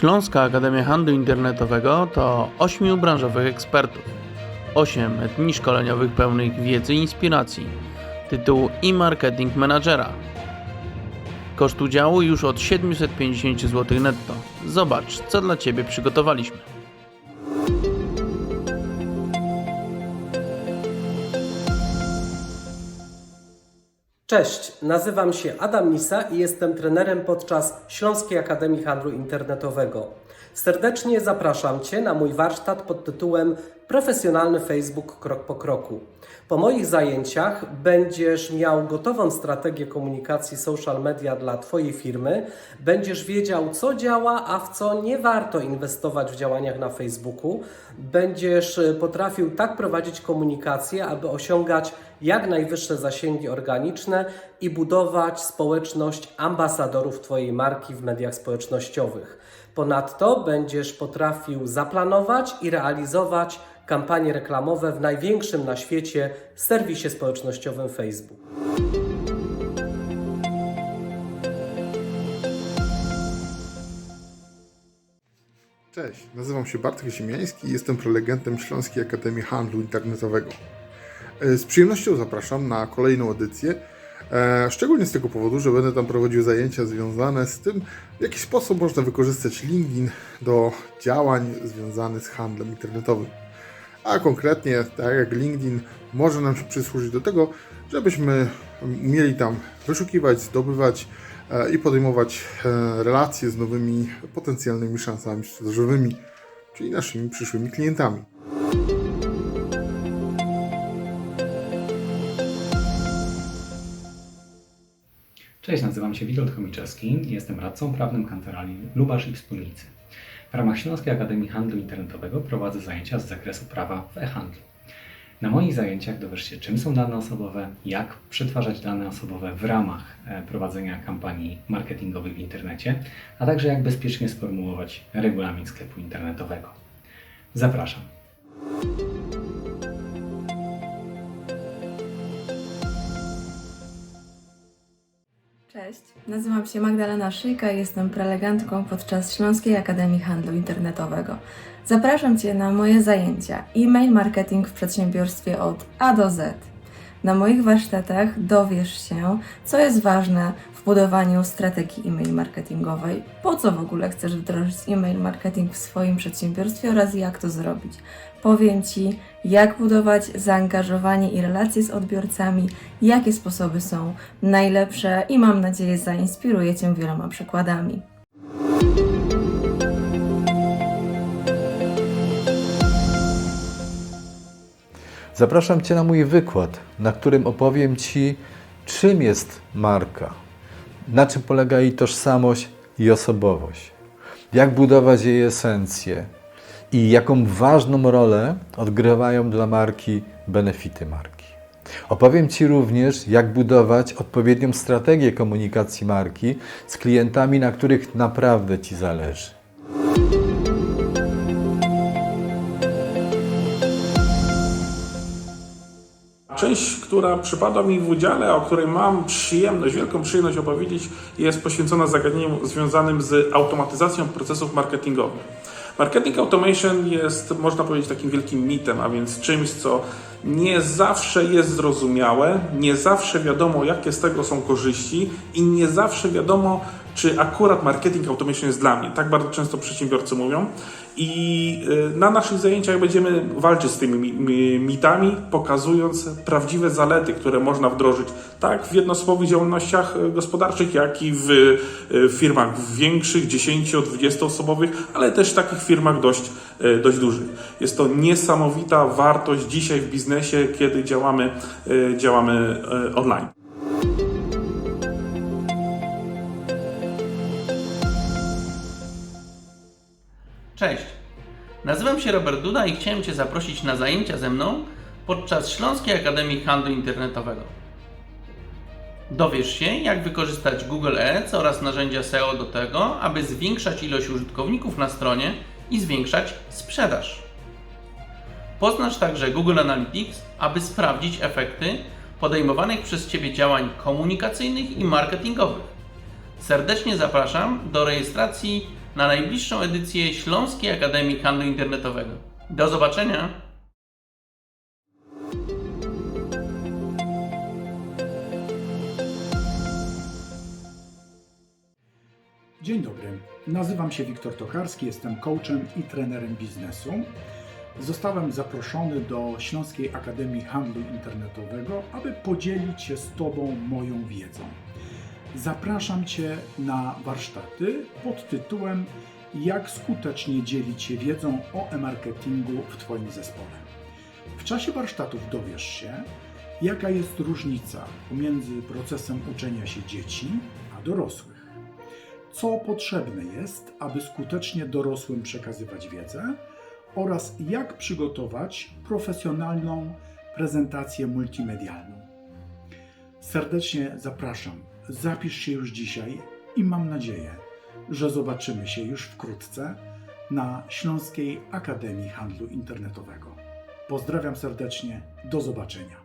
Śląska Akademia Handlu Internetowego to ośmiu branżowych ekspertów, osiem dni szkoleniowych pełnych wiedzy i inspiracji, tytuł e-marketing menadżera. Koszt udziału już od 750 zł netto. Zobacz, co dla Ciebie przygotowaliśmy. Cześć, nazywam się Adam Misa i jestem trenerem podczas Śląskiej Akademii Handlu Internetowego. Serdecznie zapraszam Cię na mój warsztat pod tytułem Profesjonalny Facebook krok po kroku. Po moich zajęciach będziesz miał gotową strategię komunikacji social media dla Twojej firmy, będziesz wiedział, co działa, a w co nie warto inwestować w działaniach na Facebooku, będziesz e, potrafił tak prowadzić komunikację, aby osiągać jak najwyższe zasięgi organiczne i budować społeczność ambasadorów Twojej marki w mediach społecznościowych. Ponadto będziesz potrafił zaplanować i realizować kampanie reklamowe w największym na świecie serwisie społecznościowym Facebook. Cześć, nazywam się Bartek Ziemiański i jestem prelegentem Śląskiej Akademii Handlu Internetowego. E, Z przyjemnością zapraszam na kolejną edycję, e, szczególnie z tego powodu, że będę tam prowadził zajęcia związane z tym, w jaki sposób można wykorzystać LinkedIn do działań związanych z handlem internetowym. A konkretnie, tak jak LinkedIn może nam się przysłużyć do tego, żebyśmy umieli tam wyszukiwać, zdobywać e, i podejmować e, relacje z nowymi potencjalnymi szansami sprzedażowymi, czyli naszymi przyszłymi klientami. Cześć, nazywam się Witold Chomiczewski jestem radcą prawnym kantorali Lubasz i Wspólnicy. W ramach Śląskiej Akademii Handlu Internetowego prowadzę zajęcia z zakresu prawa w e-handlu. Na moich zajęciach dowiesz się, czym są dane osobowe, jak przetwarzać dane osobowe w ramach e, prowadzenia kampanii marketingowych w internecie, a także jak bezpiecznie sformułować regulamin sklepu internetowego. Zapraszam. Cześć, nazywam się Magdalena Szyjka i jestem prelegentką podczas Śląskiej Akademii Handlu Internetowego. Zapraszam Cię na moje zajęcia e-mail marketing w przedsiębiorstwie od A do Z. Na moich warsztatach dowiesz się, co jest ważne w budowaniu strategii e-mail marketingowej, po co w ogóle chcesz wdrożyć e-mail marketing w swoim przedsiębiorstwie oraz jak to zrobić. Powiem Ci, jak budować zaangażowanie i relacje z odbiorcami, jakie sposoby są najlepsze i mam nadzieję zainspiruję Cię wieloma przykładami. Zapraszam Cię na mój wykład, na którym opowiem Ci, czym jest marka, na czym polega jej tożsamość i osobowość, jak budować jej esencję i jaką ważną rolę odgrywają dla marki benefity marki. Opowiem Ci również, jak budować odpowiednią strategię komunikacji marki z klientami, na których naprawdę Ci zależy. Część, która przypada mi w udziale, o której mam przyjemność, wielką przyjemność opowiedzieć, jest poświęcona zagadnieniom związanym z automatyzacją procesów marketingowych. Marketing automation jest, można powiedzieć, takim wielkim mitem, a więc czymś, co nie zawsze jest zrozumiałe, nie zawsze wiadomo, jakie z tego są korzyści i nie zawsze wiadomo, czy akurat marketing automation jest dla mnie. Tak bardzo często przedsiębiorcy mówią. I y, na naszych zajęciach będziemy walczyć z tymi mi- mi- mitami, pokazując prawdziwe zalety, które można wdrożyć tak w jednoosobowych działalnościach y, gospodarczych, jak i w y, firmach większych, 10-20 osobowych, ale też w takich firmach dość, dość dużych. Jest to niesamowita wartość dzisiaj w biznesie, kiedy działamy, działamy online. Cześć, nazywam się Robert Duda i chciałem Cię zaprosić na zajęcia ze mną podczas Śląskiej Akademii Handlu Internetowego. Dowiesz się, jak wykorzystać Google Ads oraz narzędzia SEO do tego, aby zwiększać ilość użytkowników na stronie i zwiększać sprzedaż. Poznasz także Google Analytics, aby sprawdzić efekty podejmowanych przez Ciebie działań komunikacyjnych i marketingowych. Serdecznie zapraszam do rejestracji na najbliższą edycję Śląskiej Akademii Handlu Internetowego. Do zobaczenia! Dzień dobry, nazywam się Wiktor Tokarski, jestem coachem i trenerem biznesu. Zostałem zaproszony do Śląskiej Akademii Handlu Internetowego, aby podzielić się z Tobą moją wiedzą. Zapraszam Cię na warsztaty pod tytułem Jak skutecznie dzielić się wiedzą o e-marketingu w Twoim zespole. W czasie warsztatów dowiesz się, jaka jest różnica pomiędzy procesem uczenia się dzieci a dorosłych co potrzebne jest, aby skutecznie dorosłym przekazywać wiedzę oraz jak przygotować profesjonalną prezentację multimedialną. Serdecznie zapraszam. Zapisz się już dzisiaj i mam nadzieję, że zobaczymy się już wkrótce na Śląskiej Akademii Handlu Internetowego. Pozdrawiam serdecznie, do zobaczenia.